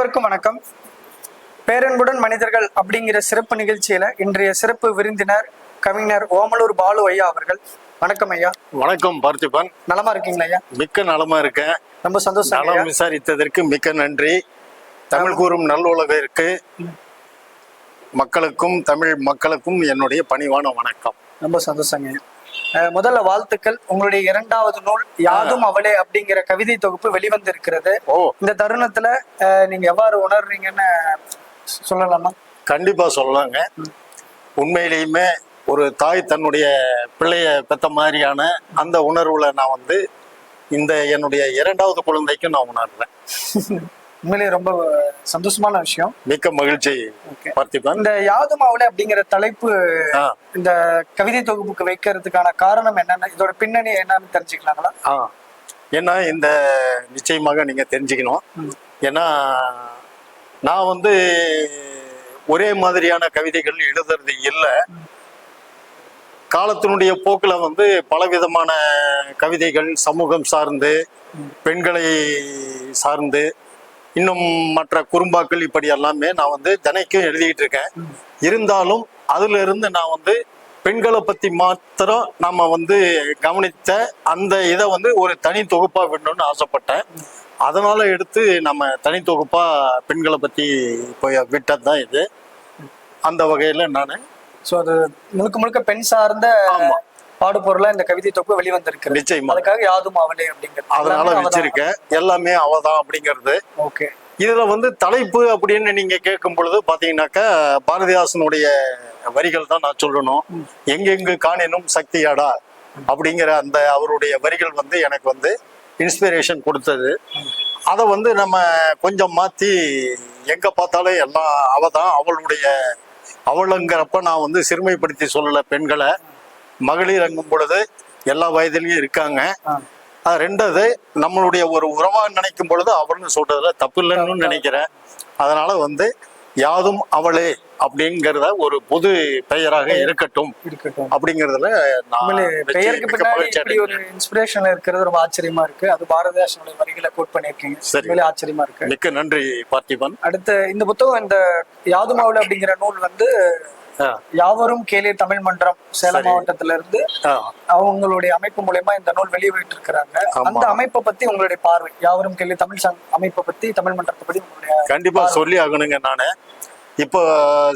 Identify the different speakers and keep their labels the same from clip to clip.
Speaker 1: அனைவருக்கும் வணக்கம். பேரன்புடன் மனிதர்கள் அப்படிங்கிற சிறப்பு நிகழ்ச்சியில இன்றைய சிறப்பு விருந்தினர் கவிஞர் ஓமலூர் பாலு ஐயா அவர்கள். வணக்கம் ஐயா.
Speaker 2: வணக்கம் பார்த்திபன்.
Speaker 1: நலமா இருக்கீங்களா ஐயா?
Speaker 2: மிக்க நலமா இருக்கேன்.
Speaker 1: ரொம்ப சந்தோஷம்
Speaker 2: நலம் விசாரித்ததற்கு மிக்க நன்றி. தமிழ் கூறும் நல்லுலகிற்கு மக்களுக்கும் தமிழ் மக்களுக்கும் என்னுடைய பணிவான வணக்கம்.
Speaker 1: ரொம்ப சந்தோஷங்க முதல்ல வாழ்த்துக்கள். உங்களுடைய இரண்டாவது நூல் யாதும் அவளே அப்படிங்கிற கவிதை தொகுப்பு வெளிவந்திருக்கிறது. இந்த தருணத்துல நீங்க எவ்வாறு உணர்றீங்கன்னு சொல்லலாமா?
Speaker 2: கண்டிப்பா சொல்லலாங்க. உண்மையிலேயுமே ஒரு தாய் தன்னுடைய பிள்ளைய பெத்த மாதிரியான அந்த உணர்வுல நான் வந்து இந்த என்னுடைய இரண்டாவது குழந்தைக்கு நான் உணர்றேன்.
Speaker 1: உண்மையிலேயே ரொம்ப சந்தோஷமான விஷயம்.
Speaker 2: மிக்க மகிழ்ச்சி பார்த்திபன்.
Speaker 1: இந்த யாதும் அவளே அப்படிங்கிற தலைப்பு இந்த கவிதை தொகுப்புக்கு வைக்கிறதுக்கான காரணம் என்னன்னு? இதோட பின்னணி என்னன்னு தெரிஞ்சுக்கலாங்களா?
Speaker 2: ஆ. ஏன்னா இந்த நிச்சயமாக நீங்க தெரிஞ்சுக்கணும். ஏன்னா நான் வந்து ஒரே மாதிரியான கவிதைகள் எழுதுறது இல்லை. காலத்தினுடைய போக்கில் வந்து பலவிதமான கவிதைகள் சமூகம் சார்ந்து பெண்களை சார்ந்து இன்னும் மற்ற குறும்பாக்கள் இப்படி எல்லாமே நான் வந்து தினைக்கும் எழுதிட்டு இருக்கேன். இருந்தாலும் அதுல இருந்து நான் வந்து பெண்களை பத்தி மாத்திரம் நாம வந்து கவனித்த அந்த இதை வந்து ஒரு தனி தொகுப்பா விடணும்னு ஆசைப்பட்டேன். அதனால எடுத்து நம்ம தனி தொகுப்பா பெண்களை பத்தி போய் விட்டது தான் இது. அந்த வகையில நான்
Speaker 1: சோ அது முழுக்க முழுக்க பெண் சார்ந்த
Speaker 2: ஆமா.
Speaker 1: பாடுபொருளா இந்த கவிதை தொகுப்பு வெளிவந்திருக்கிறது.
Speaker 2: நிச்சயமா.
Speaker 1: அதுக்காக யாதும் அவளே அப்படிங்கிறது.
Speaker 2: அதனால வச்சிருக்கேன் எல்லாமே அவதான் அப்படிங்கிறது.
Speaker 1: ஓகே.
Speaker 2: இதுல வந்து தலைப்பு அப்படின்னு நீங்க கேட்கும் பொழுது பாத்தீங்கன்னாக்கா பாரதிதாசனுடைய வரிகள் தான் நான் சொல்லணும். எங்கெங்கு காணினும் சக்தியாடா அப்படிங்கிற அந்த அவருடைய வரிகள் வந்து எனக்கு வந்து இன்ஸ்பிரேஷன் கொடுத்தது. அதை வந்து நம்ம கொஞ்சம் மாத்தி எங்க பார்த்தாலும் எல்லாம் அவ தான் அவளுடைய அவளுங்கிறப்ப நான் வந்து சிறுமைப்படுத்தி சொல்லல பெண்களை. மகளிர் அங்கும் பொழுது எல்லா வயதிலையும் இருக்காங்க. அது ரெண்டாவது நம்மளுடைய ஒரு உறவா நினைக்கும் பொழுது அவர்னு சொல்றதுல தப்பு இல்லைன்னு நினைக்கிறேன். அதனால வந்து யாதும் அவளே அப்படிங்கிறத ஒரு பொது பெயராக இருக்கட்டும்
Speaker 1: இருக்கட்டும்.
Speaker 2: அப்படிங்கிறதுல
Speaker 1: பெயருக்கு பின்னாடி ஒரு. இன்ஸ்பிரேஷன் இருக்கிறது ரொம்ப ஆச்சரியமா இருக்கு. அது பாரதிதாசனுடைய வரிகளை கோட் பண்ணியிருக்கீங்க.
Speaker 2: சரி.
Speaker 1: ஆச்சரியமா இருக்கு.
Speaker 2: மிக்க நன்றி பார்த்திபன்.
Speaker 1: அடுத்து இந்த புத்தகம் இந்த யாதும் அவளே அப்படிங்கிற நூல் வந்து யாவரும் கேளீர் தமிழ் மன்றம் சேலம். மாவட்டத்துல இருந்து அவங்களுடைய அமைப்பு மூலயமா இந்த நூல் வெளியிட்டு இருக்கிறாங்க. அந்த அமைப்பை பத்தி உங்களுடைய பார்வை யாவரும் கேள்வி தமிழ் அமைப்பை பத்தி தமிழ் மன்றத்தை பத்தி உங்களுடைய
Speaker 2: கண்டிப்பா சொல்லி ஆகணுங்க நானு இப்போ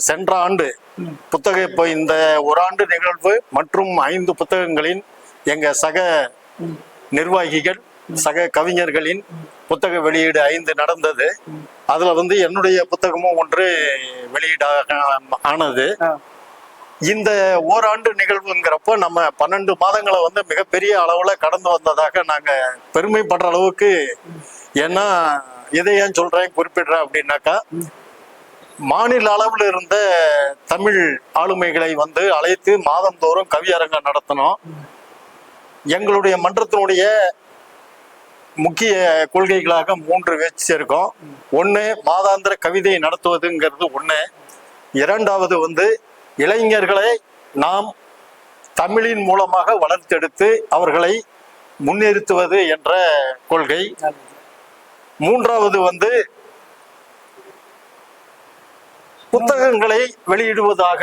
Speaker 2: சென்ற ஆண்டு. புத்தக இப்போ இந்த ஒரு ஆண்டு நிகழ்வு மற்றும் ஐந்து புத்தகங்களின் எங்க சக. நிர்வாகிகள் சக கவிஞர்களின் புத்தக வெளியீடு ஐந்து நடந்தது. அதுல வந்து என்னுடைய புத்தகமும் ஒன்று வெளியீடாக ஆனது. இந்த ஓராண்டு நிகழ்வுங்கிறப்ப நம்ம பன்னெண்டு மாதங்களை வந்து மிகப்பெரிய அளவுல கடந்து வந்ததாக நாங்க பெருமைப்படுற அளவுக்கு ஏன்னா இதை ஏன் சொல்றேன் குறிப்பிடுறேன் அப்படின்னாக்கா மாநில அளவில் இருந்த தமிழ் ஆளுமைகளை வந்து அழைத்து மாதந்தோறும் கவியரங்கம் நடத்தினோம் எங்களுடைய மன்றத்தினுடைய முக்கிய கொள்கைகளாக மூன்று வச்சிருக்கோம் ஒன்று மாதாந்திர கவிதை நடத்துவதுங்கிறது ஒன்று இரண்டாவது வந்து இளைஞர்களை நாம் தமிழின் மூலமாக வளர்த்தெடுத்து அவர்களை முன்னிறுத்துவது என்ற கொள்கை. மூன்றாவது வந்து புத்தகங்களை வெளியிடுவதாக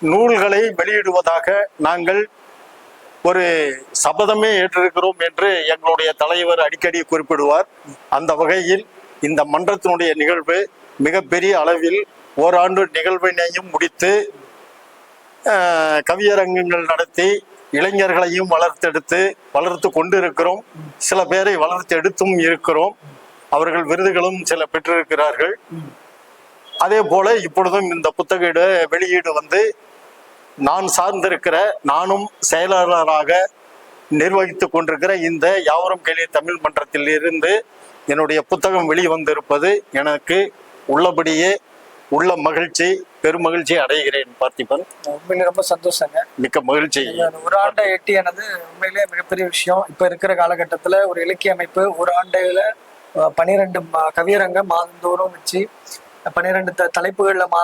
Speaker 2: நூல்களை வெளியிடுவதாக நாங்கள் ஒரு சபதமே ஏற்றிருக்கிறோம் என்று எங்களுடைய தலைவர் அடிக்கடி குறிப்பிடுவார். அந்த வகையில் இந்த மன்றத்தினுடைய நிகழ்வு மிகப்பெரிய அளவில் ஓராண்டு நிகழ்வினையும் முடித்து கவியரங்கங்கள் நடத்தி இளைஞர்களையும் வளர்த்தெடுத்து வளர்த்து கொண்டிருக்கிறோம். சில பேரை வளர்த்தெடுத்தும் இருக்கிறோம். அவர்கள் விருதுகளும் சில பெற்றிருக்கிறார்கள். அதே போல இப்பொழுதும் இந்த புத்தக வெளியீடு வந்து நான் சார்ந்திருக்கிற நானும் செயலாளராக நிர்வகித்து கொண்டிருக்கிற இந்த யாவரும் கேள்வி தமிழ் மன்றத்தில் இருந்து என்னுடைய புத்தகம் வெளிவந்திருப்பது எனக்கு உள்ளபடியே உள்ள மகிழ்ச்சி பெருமகிழ்ச்சி அடைகிறேன் பார்த்திபன்.
Speaker 1: உண்மையிலே ரொம்ப சந்தோஷங்க.
Speaker 2: மிக்க மகிழ்ச்சி.
Speaker 1: ஒரு ஆண்டை எட்டியானது உண்மையிலே மிகப்பெரிய விஷயம். இப்ப இருக்கிற காலகட்டத்துல ஒரு இலக்கிய அமைப்பு ஒரு ஆண்டுல பன்னிரெண்டு ம- கவியரங்கம் மாதந்தோறும் வச்சு பன்னிரெண்டு தலைப்புகள்ல மா.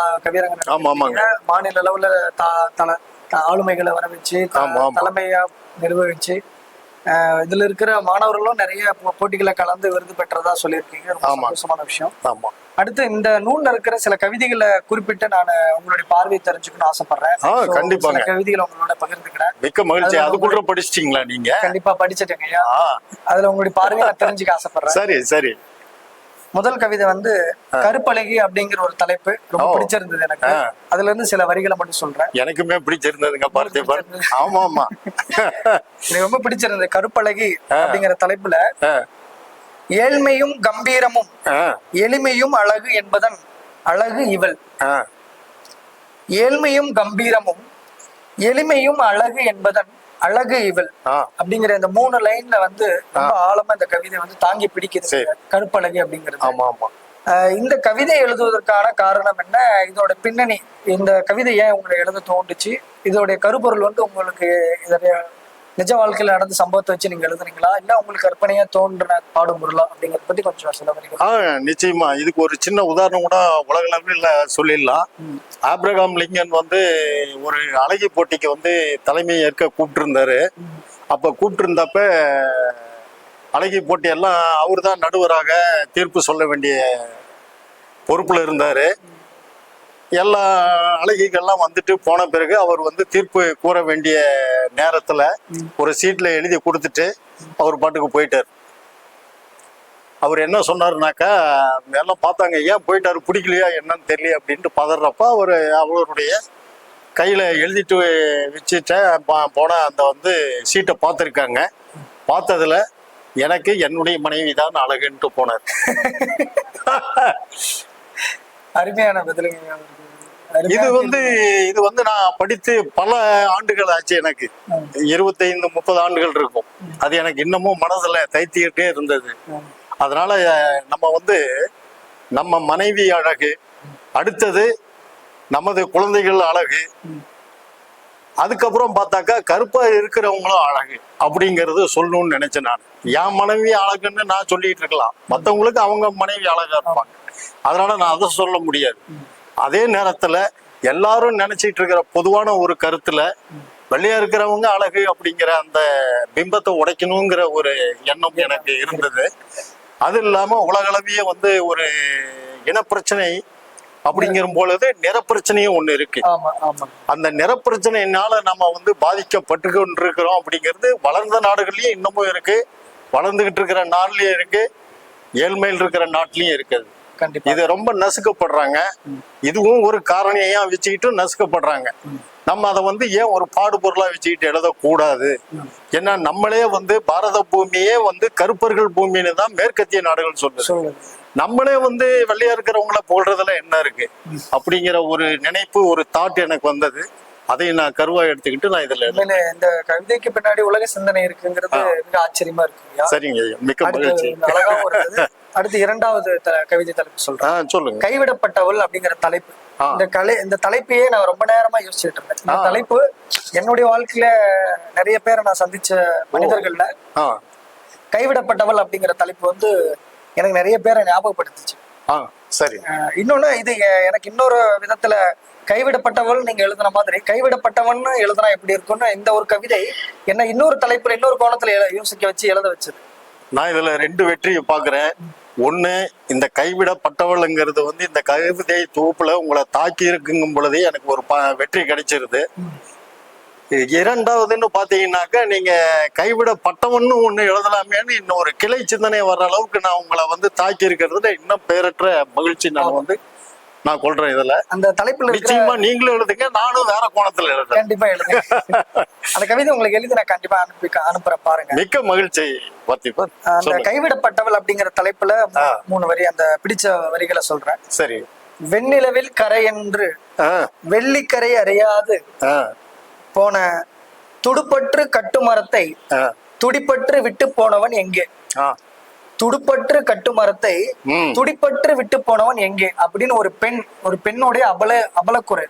Speaker 1: மாநில அளவுல ஆளுமைகளை வர வச்சு த-
Speaker 2: ஆமா, ஆமா.
Speaker 1: தலைமையா நிர்வகிச்சு இதுல இருக்கிற மாணவர்களும் நிறைய போட்டிகளை கலந்து விருது பெற்றதா சொல்லியிருக்கீங்க. ரொம்ப. சந்தோஷமான விஷயம்.
Speaker 2: ஆமா.
Speaker 1: அடுத்து இந்த நூல்ல இருக்கிற சில கவிதைகளை குறிப்பிட்டு நான் உங்களுடைய பார்வை தெரிஞ்சுக்கணும்னு ஆசைப்படுறேன். சில கவிதைகளை உங்களோட பகிர்ந்துக்கிறேன்.
Speaker 2: மிக்க மகிழ்ச்சி.
Speaker 1: அதுல
Speaker 2: அதுக்குள்ள படிச்சிட்டீங்களா நீங்க?
Speaker 1: கண்டிப்பா படிச்சிட்டேங்க அதுல உங்களுடைய பார்வையை தெரிஞ்சுக்க ஆசைப்படுறேன்.
Speaker 2: சரி சரி.
Speaker 1: முதல் கவிதை வந்து கருப்பழகி அப்படிங்கிற ஒரு தலைப்பு ரொம்ப. பிடிச்சிருந்தது எனக்கு. அதுல இருந்து சில வரிகளை மட்டும் சொல்றேன்.
Speaker 2: எனக்குமே பிடிச்சிருந்ததுங்க பார்த்திபன் ஆமா ஆமா.
Speaker 1: எனக்கு ரொம்ப பிடிச்சிருந்தது கருப்பழகி அப்படிங்கிற தலைப்புல ஏழ்மையும் கம்பீரமும் எளிமையும் அழகு என்பதன் அழகு இவள். ஏழ்மையும் கம்பீரமும் எளிமையும் அழகு என்பதன் அழகு இவள். அப்படிங்கிற இந்த மூணு லைன்ல வந்து ரொம்ப ஆழமா இந்த கவிதை வந்து தாங்கி பிடிக்குது
Speaker 2: சரி.
Speaker 1: கருப்பழகி அப்படிங்கிறது.
Speaker 2: ஆமா ஆமா.
Speaker 1: இந்த கவிதை எழுதுவதற்கான காரணம் என்ன? இதோட பின்னணி இந்த கவிதை ஏன் உங்களை எழுத தோண்டுச்சு இதோடைய கருப்பொருள் வந்து உங்களுக்கு இதோடைய நிஜ வாழ்க்கையில நடந்த சம்பவத்தை வச்சு நீங்க எழுதுனீங்களா இல்ல உங்களுக்கு கற்பனையா தோன்றின பாடும் பொருளா அப்படிங்கறத பத்தி கொஞ்சம் சில வரிகள்
Speaker 2: ஆ நிச்சயமா. இதுக்கு ஒரு சின்ன உதாரணம் கூட உலக அளவில் சொல்லிடலாம். ஆப்ரகாம் லிங்கன் வந்து ஒரு அழகி போட்டிக்கு வந்து தலைமை ஏற்க கூப்பிட்டிருந்தாரு. அப்ப கூப்பிட்டிருந்தப்ப அழகி போட்டி எல்லாம் அவர் தான் நடுவராக தீர்ப்பு சொல்ல வேண்டிய பொறுப்புல இருந்தாரு. எல்லா அழகிகள்லாம் வந்துட்டு போன பிறகு அவர் வந்து தீர்ப்பு கூற வேண்டிய நேரத்துல ஒரு சீட்ல எழுதி கொடுத்துட்டு அவர் பாட்டுக்கு போயிட்டார். அவர் என்ன சொன்னாருனாக்கா எல்லாம் பார்த்தாங்க ஏன் போயிட்டாரு பிடிக்கலையா என்னன்னு தெரியல அப்படின்ட்டு பதறப்ப அவர் அவருடைய கையில எழுதிட்டு வச்சுட்ட ப- போன அந்த வந்து சீட்டை பார்த்துருக்காங்க. பார்த்ததுல எனக்கு என்னுடைய மனைவி தான் அழகுன்ட்டு போனார்.
Speaker 1: அருமையான பதிலுங்க.
Speaker 2: இது வந்து இது வந்து நான் படித்து பல ஆண்டுகள் ஆச்சு எனக்கு. இருபத்தைந்து முப்பது ஆண்டுகள் இருக்கும். அது எனக்கு இன்னமும் மனசுல தைத்திக்கிட்டே இருந்தது. அதனால நம்ம வந்து நம்ம மனைவி அழகு அடுத்தது நமது குழந்தைகள் அழகு. அதுக்கப்புறம் பார்த்தாக்கா கருப்பா இருக்கிறவங்களும் அழகு அப்படிங்கறது சொல்லணும்னு நினைச்சேன் நான். என் மனைவி அழகுன்னு நான் சொல்லிட்டு இருக்கலாம். மத்தவங்களுக்கு அவங்க மனைவி அழகா இருப்பாங்க. அதனால நான் அதை சொல்ல முடியாது. அதே நேரத்துல எல்லாரும் நினைச்சிட்டு இருக்கிற பொதுவான ஒரு கருத்துல வெள்ளையா இருக்கிறவங்க அழகு அப்படிங்கிற அந்த பிம்பத்தை உடைக்கணுங்கிற ஒரு எண்ணம் எனக்கு இருந்தது. அது இல்லாம உலகளவிய வந்து ஒரு இனப்பிரச்சனை அப்படிங்கிற பொழுது நிறப்பிரச்சனையும் ஒண்ணு இருக்கு. அந்த நிறப்பிரச்சனையினால நம்ம வந்து பாதிக்கப்பட்டு கொண்டிருக்கிறோம் அப்படிங்கிறது வளர்ந்த நாடுகள்லயும் இன்னமும் இருக்கு. வளர்ந்துகிட்டு இருக்கிற நாட்டிலயும் இருக்கு. ஏழ்மையில் இருக்கிற நாட்டிலயும் இருக்குது. இது ரொம்ப நசுக்கப்படுறாங்க. இதுவும் ஒரு காரணியா வச்சுக்கிட்டு நசுக்கப்படுறாங்க. நம்ம அதை வந்து ஏன் ஒரு பாடுபொருளா வச்சுக்கிட்டு எழுதக்கூடாது? ஏன்னா நம்மளே வந்து பாரத பூமியே வந்து கருப்பர்கள் பூமின்னு தான் மேற்கத்திய நாடுகள் சொல்லுது.
Speaker 1: சொல்லுங்க
Speaker 2: நம்மளே வந்து வெள்ளையா இருக்கிறவங்கள போடுறதுல என்ன இருக்கு? அப்படிங்கிற ஒரு நினைப்பு ஒரு தாட் எனக்கு வந்தது. அதை நான் கருவா எடுத்துக்கிட்டு நான் இதுல
Speaker 1: இந்த கவிதைக்கு பின்னாடி உலக சிந்தனை இருக்குங்கிறது மிக ஆச்சரியமா இருக்குங்கய்யா
Speaker 2: சரிங்க மிக்க மகிழ்ச்சி.
Speaker 1: அடுத்து இரண்டாவது கவிதை தலைப்பு சொல்றேன்.
Speaker 2: சொல்லுங்க.
Speaker 1: கைவிடப்பட்டவள் அப்படிங்கிற தலைப்பு. இந்த கலை இந்த தலைப்பையே நான் ரொம்ப நேரமா யோசிச்சுட்டு இருந்தேன். இந்த. தலைப்பு என்னுடைய வாழ்க்கையில நிறைய பேரை நான் சந்திச்ச மனிதர்கள்ல கைவிடப்பட்டவள் அப்படிங்கிற தலைப்பு வந்து எனக்கு நிறைய பேரை ஞாபகப்படுத்துச்சு.
Speaker 2: ஆ சரி.
Speaker 1: இன்னொன்னு இது எனக்கு இன்னொரு விதத்துல கைவிடப்பட்டவள் நீங்க எழுதுன மாதிரி. கைவிடப்பட்டவன் எழுதுனா எப்படி இருக்கும்னு இந்த ஒரு கவிதை என்ன இன்னொரு தலைப்புல இன்னொரு கோணத்துல யோசிக்க வச்சு எழுத வச்சது.
Speaker 2: நான் இதுல ரெண்டு வெற்றியை பாக்குறேன் ஒண்ணு இந்த கைவிடப்பட்டவள்ங்கிறது வந்து இந்த கவிதை தொகுப்புல உங்களை தாக்கி இருக்குங்கும் பொழுதே எனக்கு ஒரு வெற்றி கிடைச்சிருது. இரண்டாவதுன்னு பாத்தீங்கன்னாக்கா நீங்க கைவிடப்பட்டவன்னு ஒண்ணு எழுதலாமேன்னு இன்னொரு கிளை சிந்தனை வர்ற அளவுக்கு நான் உங்களை வந்து தாக்கி இருக்கிறதுல இன்னும் பேரற்ற மகிழ்ச்சி நான் வந்து நான் கொள்றேன் இதுல.
Speaker 1: அந்த தலைப்புல
Speaker 2: நிச்சயமா நீங்களும் எழுதுங்க நானும் வேற கோணத்துல எழுதுறேன்.
Speaker 1: கண்டிப்பா எழுதுங்க. அந்த கவிதை உங்களுக்கு எழுதி நான் கண்டிப்பா அனுப்பி அனுப்புறேன் பாருங்க.
Speaker 2: மிக்க மகிழ்ச்சி பார்த்திபன்
Speaker 1: அந்த கைவிடப்பட்டவள் அப்படிங்கிற தலைப்புல. மூணு வரி அந்த பிடிச்ச வரிகளை சொல்றேன்.
Speaker 2: சரி.
Speaker 1: வெண்ணிலவில் கரை என்று வெள்ளிக்கரை அறியாது. போன துடுப்பற்று கட்டுமரத்தை துடிப்பற்று விட்டு போனவன் எங்கே? துடுப்பற்று கட்டுமரத்தை துடிப்பற்று விட்டு போனவன் எங்கே? அப்படின்னு ஒரு பெண் ஒரு பெண்ணுடைய அபல அபலக்குறை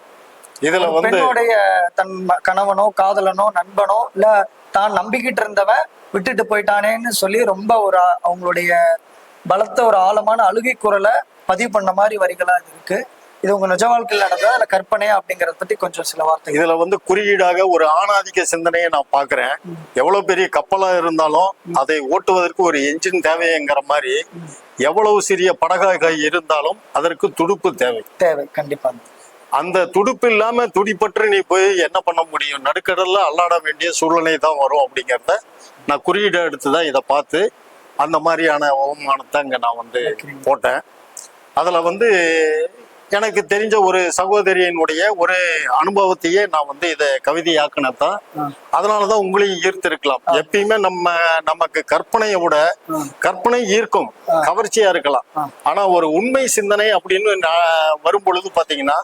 Speaker 2: இதுல
Speaker 1: பெண்ணுடைய தன் கணவனோ காதலனோ நண்பனோ இல்ல தான் நம்பிக்கிட்டு இருந்தவன் விட்டுட்டு போயிட்டானேன்னு சொல்லி ரொம்ப ஒரு அவங்களுடைய பலத்த ஒரு ஆழமான அழுகை குரலை பதிவு பண்ண மாதிரி வரிகளா இருக்கு. இது உங்க நிஜ வாழ்க்கையில் நடந்ததா இல்ல கற்பனையா அப்படிங்கறத பத்தி கொஞ்சம் சில வார்த்தைகள்.
Speaker 2: இதுல வந்து குறியீடாக ஒரு ஆணாதிக்க சிந்தனையை நான் பாக்குறேன் எவ்வளவு பெரிய கப்பலா இருந்தாலும் அதை ஓட்டுவதற்கு ஒரு என்ஜின் தேவைங்கிற மாதிரி எவ்வளவு சிறிய படகாக இருந்தாலும் அதற்கு துடுப்பு தேவை.
Speaker 1: தேவை கண்டிப்பா.
Speaker 2: அந்த துடுப்பு இல்லாம துடிப்பற்று நீ போய் என்ன பண்ண முடியும்? நடுக்கடல்ல அல்லாட வேண்டிய சூழ்நிலை தான் வரும் அப்படிங்கிறத நான் குறியீடு எடுத்து தான் இதை பார்த்து அந்த மாதிரியான அவமானத்தை அங்க நான் வந்து போட்டேன். அதுல வந்து எனக்கு தெரிஞ்ச ஒரு சகோதரியினுடைய ஒரு அனுபவத்தையே நான் வந்து இதை கவிதையாக்குனதான் அதனாலதான் உங்களையும் ஈர்த்திருக்கலாம். எப்பயுமே நம்ம நமக்கு கற்பனையை விட கற்பனை ஈர்க்கும் கவர்ச்சியா இருக்கலாம். ஆனா ஒரு உண்மை சிந்தனை அப்படின்னு வரும் பொழுது பாத்தீங்கன்னா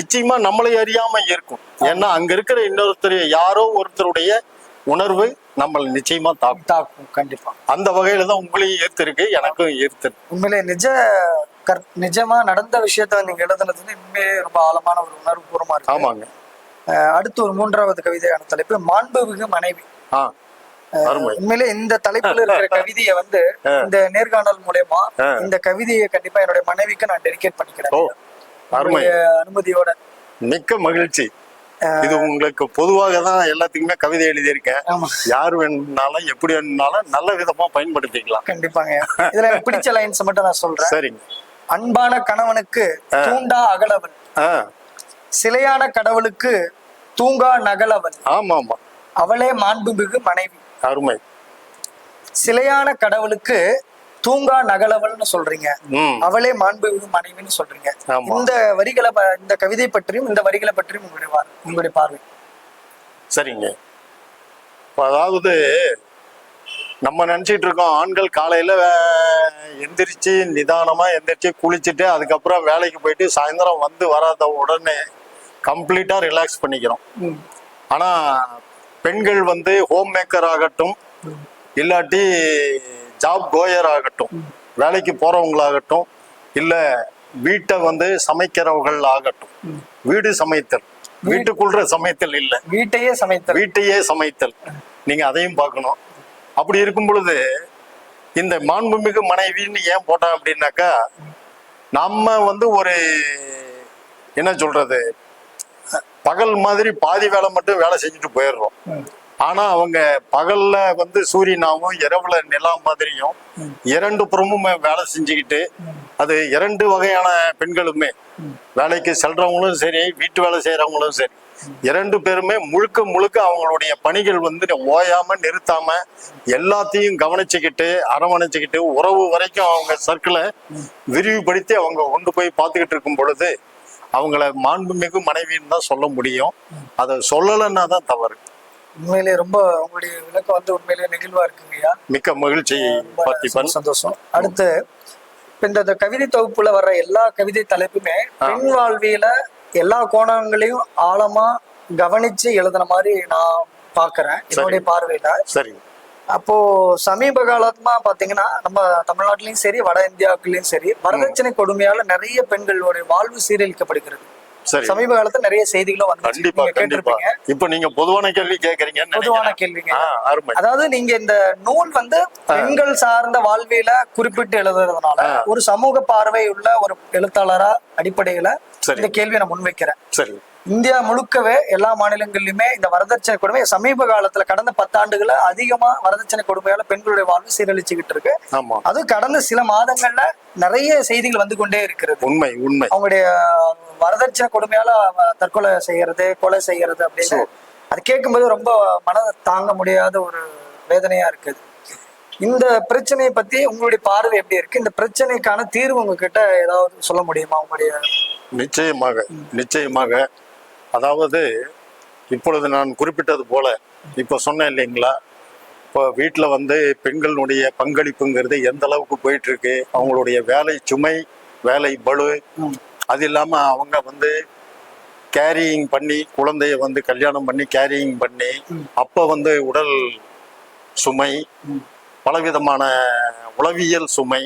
Speaker 2: நிச்சயமா நம்மளை அறியாம ஈர்க்கும். ஏன்னா அங்க இருக்கிற இன்னொருத்தர் யாரோ ஒருத்தருடைய உணர்வு நம்மளை நிச்சயமா தாக்கும்.
Speaker 1: தாக்கும் கண்டிப்பா.
Speaker 2: அந்த வகையில தான் உங்களையும் ஈர்த்திருக்கு எனக்கும் ஈர்த்திருக்கு.
Speaker 1: உண்மையிலே நிஜ கற் நிஜமா நடந்த விஷயத்த நீங்க எழுதுனது வந்து உண்மையே ரொம்ப ஆழமான ஒரு உணர்வு பூர்வமா இருக்கு.
Speaker 2: ஆமாங்க.
Speaker 1: அடுத்து ஒரு மூன்றாவது கவிதையான தலைப்பு மாண்புமிகு மனைவி. உண்மையிலே இந்த தலைப்புல இருக்கிற கவிதையை வந்து இந்த நேர்காணல் மூலயமா இந்த கவிதையை கண்டிப்பா என்னுடைய மனைவிக்கு நான் டெடிகேட் பண்ணிக்கிறேன். அனுமதியோட.
Speaker 2: மிக்க மகிழ்ச்சி. இது உங்களுக்கு பொதுவாக தான் எல்லாத்துக்குமே கவிதை எழுதியிருக்கேன். யார் வேணும்னாலும் எப்படி வேணும்னாலும் நல்ல விதமா பயன்படுத்திக்கலாம்.
Speaker 1: கண்டிப்பாங்க. இதுல பிடிச்ச லைன்ஸ் மட்டும் நான் சொல்றேன்.
Speaker 2: சரிங்க.
Speaker 1: அன்பான கணவனுக்கு தூண்டா அகலவன். சிலையான கடவுளுக்கு தூங்கா நகலவன்.
Speaker 2: ஆமா ஆமா
Speaker 1: அவளே மாண்புமிகு மனைவி.
Speaker 2: அருமை.
Speaker 1: சிலையான கடவுளுக்கு தூங்கா நகலவள்னு சொல்றீங்க. அவளே மாண்புமிகு மனைவின்னு சொல்றீங்க. இந்த வரிகளை இந்த கவிதை பற்றியும் இந்த வரிகளை பற்றியும் உங்களுடைய உங்களுடைய பார்வை.
Speaker 2: சரிங்க. அதாவது நம்ம நினைச்சிட்டு இருக்கோம் ஆண்கள் காலையில எந்திரிச்சு நிதானமா எந்திரிச்சு குளிச்சுட்டு அதுக்கப்புறம் வேலைக்கு போயிட்டு சாயந்தரம் வந்து வராத உடனே கம்ப்ளீட்டா ரிலாக்ஸ் பண்ணிக்கிறோம்.
Speaker 1: ம்.
Speaker 2: ஆனா பெண்கள் வந்து ஹோம் மேக்கர் ஆகட்டும் இல்லாட்டி ஜாப் கோயர் ஆகட்டும் வேலைக்கு போறவங்களாகட்டும் இல்ல வீட்டை வந்து சமைக்கிறவர்கள் ஆகட்டும். வீடு சமைத்தல். வீட்டுக்குள்ள சமைத்தல் இல்ல.
Speaker 1: வீட்டையே சமைத்தல்.
Speaker 2: வீட்டையே சமைத்தல். நீங்க அதையும் பார்க்கணும். அப்படி இருக்கும் பொழுது இந்த மாண்புமிகு மனைவின்னு ஏன் போட்டோம் அப்படின்னாக்கா நம்ம வந்து ஒரு என்ன சொல்றது பகல் மாதிரி பாதி வேலை மட்டும் வேலை செஞ்சுட்டு போயிடுறோம். ஆனா அவங்க பகல்ல வந்து சூரியனாவும் இரவுல நிலா மாதிரியும் இரண்டு புறமும் வேலை செஞ்சுக்கிட்டு அது இரண்டு வகையான பெண்களுமே வேலைக்கு செல்றவங்களும் சரி வீட்டு வேலை செய்யறவங்களும் சரி இரண்டு பேருமே முழுக்க முழுக்க அவங்களுடைய பணிகள் வந்து ஓயாம நிறுத்தாம எல்லாத்தையும் கவனிச்சுக்கிட்டு அரவணைச்சுக்கிட்டு உறவு வரைக்கும் அவங்க சர்க்கிளை விரிவுபடுத்தி அவங்க கொண்டு போய் பார்த்துக்கிட்டு இருக்கும் பொழுது அவங்கள மாண்புமிகு மனைவின்னு தான் சொல்ல முடியும். அதை சொல்லலைன்னா தான் தவறு.
Speaker 1: உண்மையிலே ரொம்ப உங்களுடைய விளக்கம் வந்து உண்மையிலே நெகிழ்வா இருக்குங்கய்யா
Speaker 2: மிக்க மகிழ்ச்சி
Speaker 1: சந்தோஷம். அடுத்து இந்த கவிதை தொகுப்புல வர்ற எல்லா கவிதை தலைப்புமே பெண் வாழ்வியல எல்லா கோணங்களையும் ஆழமா கவனிச்சு எழுதுன மாதிரி நான் பாக்குறேன் என்னுடைய பார்வையில.
Speaker 2: சரி.
Speaker 1: அப்போ சமீப காலமா பாத்தீங்கன்னா நம்ம தமிழ்நாட்டிலயும் சரி வட இந்தியாவுக்குள்ளயும் சரி வரதட்சணை கொடுமையால நிறைய பெண்களுடைய வாழ்வு சீரழிக்கப்படுகிறது.
Speaker 2: சரி.
Speaker 1: சமீப காலத்துல நிறைய செய்திகளும் வந்து
Speaker 2: கண்டிப்பா கண்டிப்பா. இப்ப நீங்க பொதுவான கேள்வி கேக்குறீங்கன்னு
Speaker 1: பொதுவான. கேள்விங்க. அதாவது நீங்க இந்த நூல் வந்து பெண்கள் சார்ந்த வாழ்வியல குறிப்பிட்டு எழுதுறதுனால ஒரு சமூக பார்வை உள்ள ஒரு எழுத்தாளரா அடிப்படையில. இந்த கேள்வியை நான் முன்வைக்கிறேன்.
Speaker 2: சரி.
Speaker 1: இந்தியா முழுக்கவே எல்லா மாநிலங்களிலுமே இந்த வரதட்சணை கொடுமை சமீப காலத்துல கடந்த பத்தாண்டுகள அதிகமா வரதட்சணை கொடுமையால பெண்களுடைய வாழ்வு சீரழிச்சுக்கிட்டு இருக்கு.
Speaker 2: ஆமா.
Speaker 1: அதுவும் கடந்த சில மாதங்கள்ல நிறைய செய்திகள் வந்து கொண்டே இருக்கிறது.
Speaker 2: உண்மை உண்மை.
Speaker 1: அவங்களுடைய வரதட்சணை கொடுமையால தற்கொலை செய்யறது கொலை செய்யறது அப்படின்னு. அது கேட்கும்போது ரொம்ப மனதை தாங்க முடியாத ஒரு வேதனையா இருக்குது. இந்த பிரச்சனையை பத்தி உங்களுடைய பார்வை எப்படி இருக்கு? இந்த பிரச்சனைக்கான தீர்வு உங்ககிட்ட ஏதாவது சொல்ல முடியுமா? உங்களுடைய
Speaker 2: நிச்சயமாக நிச்சயமாக. அதாவது இப்பொழுது நான் குறிப்பிட்டது போல இப்ப சொன்னேன் இல்லைங்களா? இப்போ வீட்டில் வந்து பெண்களுடைய பங்களிப்புங்கிறது எந்த அளவுக்கு போயிட்டு இருக்கு அவங்களுடைய வேலை சுமை வேலை பளு. அது இல்லாம அவங்க வந்து கேரியிங் பண்ணி குழந்தைய வந்து கல்யாணம் பண்ணி கேரியிங் பண்ணி அப்ப வந்து உடல் சுமை பலவிதமான உளவியல் சுமை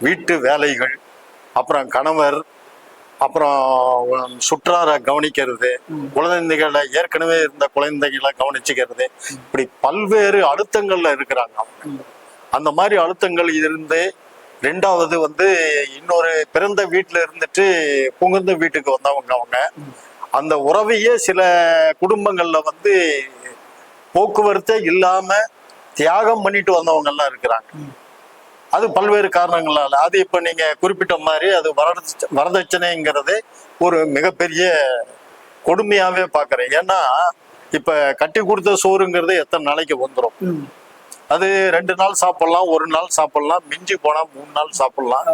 Speaker 2: வீட்டு வேலைகள் அப்புறம் கணவர் அப்புறம் சுற்றாரை கவனிக்கிறது. குழந்தைகளை ஏற்கனவே இருந்த குழந்தைகளை கவனிச்சுக்கிறது. இப்படி பல்வேறு அழுத்தங்கள்ல இருக்கிறாங்க அந்த மாதிரி அழுத்தங்கள் இருந்து ரெண்டாவது வந்து இன்னொரு பிறந்த வீட்டுல இருந்துட்டு புகுந்த வீட்டுக்கு வந்தவங்க அவங்க. அந்த உறவையே சில குடும்பங்கள்ல வந்து போக்குவரத்தே இல்லாம தியாகம் பண்ணிட்டு வந்தவங்க எல்லாம் இருக்கிறாங்க அது பல்வேறு காரணங்களால. அது இப்ப நீங்க குறிப்பிட்ட மாதிரி அது வரதட்ச வரதட்சணைங்கிறது ஒரு மிகப்பெரிய கொடுமையாவே பாக்குறேன். ஏன்னா இப்ப கட்டி கொடுத்த சோறுங்கிறது எத்தனை நாளைக்கு வந்துடும். அது ரெண்டு நாள் சாப்பிடலாம் ஒரு நாள் சாப்பிடலாம் மிஞ்சி போனா மூணு நாள் சாப்பிடலாம்.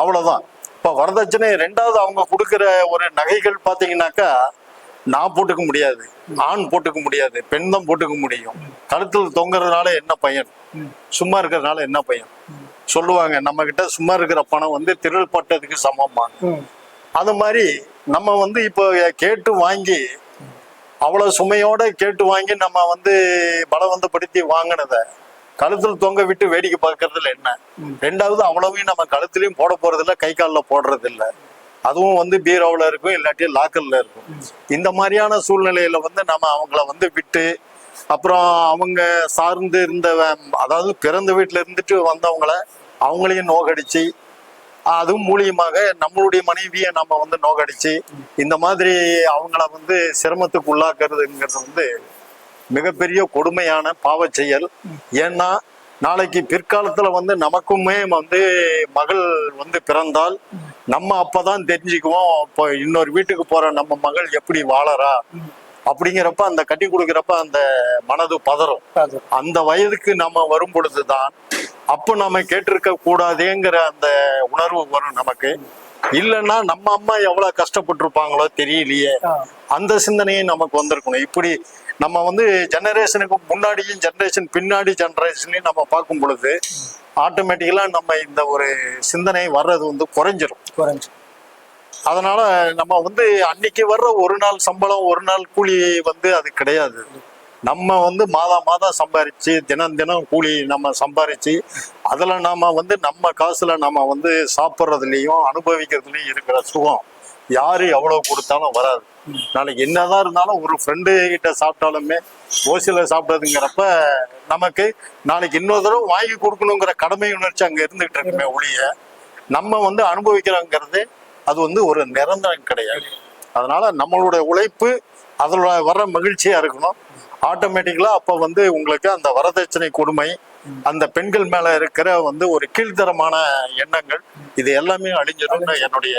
Speaker 2: அவ்வளவுதான். இப்ப வரதட்சணை ரெண்டாவது அவங்க கொடுக்கிற ஒரு நகைகள் பாத்தீங்கன்னாக்கா நான் போட்டுக்க முடியாது. ஆண் போட்டுக்க முடியாது. பெண் தான் போட்டுக்க முடியும். கழுத்தில் தொங்குறதுனால என்ன பயன்? சும்மா இருக்கிறதுனால என்ன பயன்? சொல்லுவாங்க நம்ம கிட்ட சும்மா இருக்கிற பணம் வந்து திருள் பட்டதுக்கு சமமா அது மாதிரி நம்ம வந்து இப்போ கேட்டு வாங்கி அவ்வளவு சுமையோட கேட்டு வாங்கி நம்ம வந்து பலவந்தப்படுத்தி வாங்கினத கழுத்தில் தொங்க விட்டு வேடிக்கை பார்க்கறதுல என்ன? ரெண்டாவது அவ்வளவையும் நம்ம கழுத்துலயும் போட போறதில்லை கை காலில் போடுறதில்லை. அதுவும் வந்து பீரோவில் இருக்கும் இல்லாட்டி லாக்கரில் இருக்கும். இந்த மாதிரியான சூழ்நிலையில் வந்து நம்ம அவங்கள வந்து விட்டு அப்புறம் அவங்க சார்ந்து இருந்த அதாவது பிறந்த வீட்டில் இருந்துட்டு வந்தவங்கள அவங்களையும் நோகடிச்சு அதுவும் மூலியமாக நம்மளுடைய மனைவியை நம்ம வந்து நோகடிச்சு இந்த மாதிரி அவங்கள வந்து சிரமத்துக்கு உள்ளாக்குறதுங்கிறது வந்து மிகப்பெரிய கொடுமையான பாவ செயல். ஏன்னா நாளைக்கு பிற்காலத்துல வந்து நமக்குமே வந்து மகள் வந்து பிறந்தால் நம்ம அப்பதான் தெரிஞ்சுக்குவோம். இப்போ இன்னொரு வீட்டுக்கு போற நம்ம மகள் எப்படி வாழறா? அப்படிங்கிறப்ப அந்த கட்டி கொடுக்குறப்ப அந்த மனது பதறும். அந்த வயதுக்கு நம்ம வரும் பொழுதுதான் அப்போ நம்ம கேட்டிருக்க கூடாதேங்கிற அந்த உணர்வு வரும் நமக்கு. இல்லைன்னா நம்ம அம்மா எவ்வளவு கஷ்டப்பட்டிருப்பாங்களோ தெரியலையே. அந்த சிந்தனையும் நமக்கு வந்திருக்கணும். இப்படி நம்ம வந்து ஜெனரேஷனுக்கு முன்னாடியும் ஜெனரேஷன் பின்னாடி ஜெனரேஷனையும் நம்ம பார்க்கும் பொழுது ஆட்டோமேட்டிக்கலா நம்ம இந்த ஒரு சிந்தனை வர்றது வந்து குறைஞ்சிரும்.
Speaker 1: குறைஞ்சு
Speaker 2: அதனால நம்ம வந்து அன்னைக்கு வர்ற ஒரு நாள் சம்பளம் ஒரு நாள் கூலி வந்து அது கிடையாது. நம்ம வந்து மாதம் மாதம் சம்பாரிச்சு தினம் தினம் கூலி நம்ம சம்பாரிச்சு அதுல நாம வந்து நம்ம காசுல நம்ம வந்து சாப்பிட்றதுலயும் அனுபவிக்கிறதுலயும் இருக்கிற சுகம். யாரு எவ்வளவு கொடுத்தாலும் வராது. நாளைக்கு என்னதான் இருந்தாலும் ஒரு ஃப்ரெண்டு கிட்ட சாப்பிட்டாலுமே ஓசில சாப்பிட்டதுங்கிறப்ப நமக்கு நாளைக்கு இன்னொரு தடவை வாங்கி கொடுக்கணுங்கிற கடமை உணர்ச்சி அங்க இருந்துகிட்டு இருக்குமே ஒழிய நம்ம வந்து அனுபவிக்கிறோங்கிறது அது வந்து ஒரு நிரந்தரம் கிடையாது. அதனால நம்மளுடைய உழைப்பு அதில் வர்ற மகிழ்ச்சியா இருக்கணும். ஆட்டோமேட்டிக்கலா அப்ப வந்து உங்களுக்கு அந்த வரதட்சணை கொடுமை அந்த பெண்கள் மேல இருக்கிற வந்து ஒரு கீழ்த்தரமான எண்ணங்கள் இது எல்லாமே அழிஞ்சிடும்னு என்னுடைய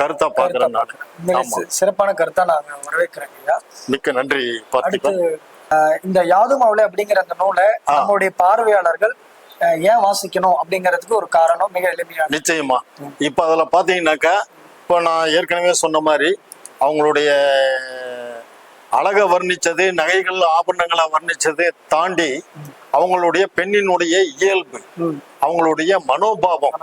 Speaker 2: கருத்தா பாக்குறேன் நான்.
Speaker 1: சிறப்பான கருத்தா நான் வரவேற்கிறேன் ஐயா.
Speaker 2: மிக்க நன்றி
Speaker 1: அடுத்து இந்த யாதுமாவுல அப்படிங்கிற அந்த நூலை. நம்மளுடைய பார்வையாளர்கள் ஏன் வாசிக்கணும் அப்படிங்கிறதுக்கு ஒரு காரணம் மிக எளிமையான
Speaker 2: நிச்சயமா. இப்ப அதுல பாத்தீங்கன்னாக்கா இப்போ நான் ஏற்கனவே சொன்ன மாதிரி அவங்களுடைய அழகை வர்ணிச்சது நகைகள் ஆபரணங்களை வர்ணிச்சது தாண்டி அவங்களுடைய பெண்ணினுடைய இயல்பு. அவங்களுடைய மனோபாவம்.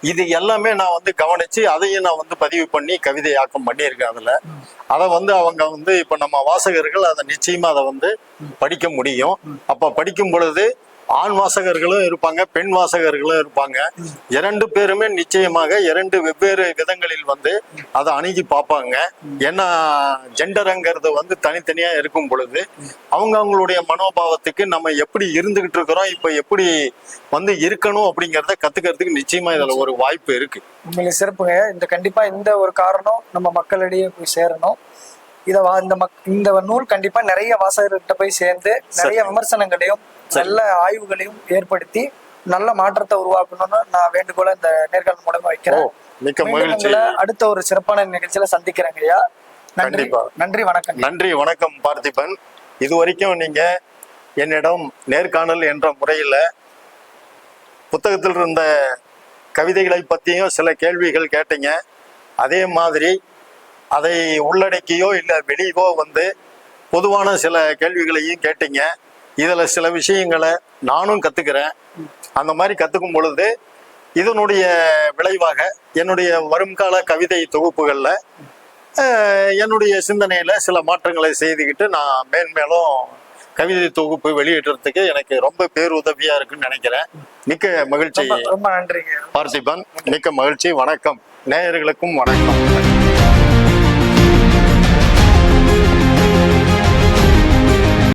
Speaker 2: இது எல்லாமே நான் வந்து கவனிச்சு அதையும் நான் வந்து பதிவு பண்ணி கவிதையாக்கம் பண்ணியிருக்கேன் அதுல. அதை வந்து அவங்க வந்து இப்ப நம்ம வாசகர்கள் அதை நிச்சயமா அதை வந்து படிக்க முடியும். அப்ப படிக்கும் பொழுது ஆண் வாசகர்களும் இருப்பாங்க பெண் வாசகர்களும் இருப்பாங்க. இரண்டு பேருமே நிச்சயமாக இரண்டு வெவ்வேறு விதங்களில் வந்து அதை அணுகி பார்ப்பாங்க. ஏன்னா ஜெண்டருங்கிறது வந்து தனித்தனியா இருக்கும் பொழுது அவங்க அவங்களுடைய மனோபாவத்துக்கு நம்ம எப்படி இருந்துகிட்டு இருக்கிறோம் இப்ப எப்படி வந்து இருக்கணும் அப்படிங்கிறத கத்துக்கிறதுக்கு நிச்சயமா இதுல ஒரு வாய்ப்பு இருக்கு.
Speaker 1: உண்மையிலே சிறப்புங்க. இந்த கண்டிப்பா இந்த ஒரு காரணம் நம்ம மக்களிடையே போய் சேரணும். இத இந்த மக் இந்த நூல் கண்டிப்பா நிறைய வாசகர்கிட்ட போய் சேர்ந்து நிறைய விமர்சனங்களையும் நல்ல ஆய்வுகளையும் ஏற்படுத்தி நல்ல மாற்றத்தை உருவாக்கணும்னு நான் வேண்டுகோளை இந்த நேர்காணல் மூலமா வைக்கிறேன்.
Speaker 2: மிக்க மகிழ்ச்சி.
Speaker 1: அடுத்த ஒரு சிறப்பான நிகழ்ச்சியில சந்திக்கிறேங்க ஐயா. நன்றி.
Speaker 2: கண்டிப்பா.
Speaker 1: நன்றி வணக்கம்.
Speaker 2: நன்றி வணக்கம் பார்த்திபன். இது வரைக்கும் நீங்க என்னிடம் நேர்காணல் என்ற முறையில புத்தகத்தில் இருந்த கவிதைகளை பற்றியும் சில கேள்விகள் கேட்டீங்க. அதே மாதிரி அதை உள்ளடக்கியோ இல்லை வெளியோ வந்து பொதுவான சில கேள்விகளையும் கேட்டீங்க. இதில் சில விஷயங்களை நானும் கற்றுக்கிறேன் அந்த மாதிரி கற்றுக்கும் பொழுது இதனுடைய விளைவாக என்னுடைய வருங்கால கவிதை தொகுப்புகளில் என்னுடைய சிந்தனையில சில மாற்றங்களை செய்துக்கிட்டு நான் மேன்மேலும் கவிதை தொகுப்பு வெளியிடுறதுக்கு எனக்கு ரொம்ப பேருதவியா இருக்குன்னு நினைக்கிறேன். மிக்க மகிழ்ச்சி.
Speaker 1: ரொம்ப ரொம்ப நன்றிங்க.
Speaker 2: பார்த்திபன் மிக்க மகிழ்ச்சி. வணக்கம். நேயர்களுக்கும் வணக்கம்.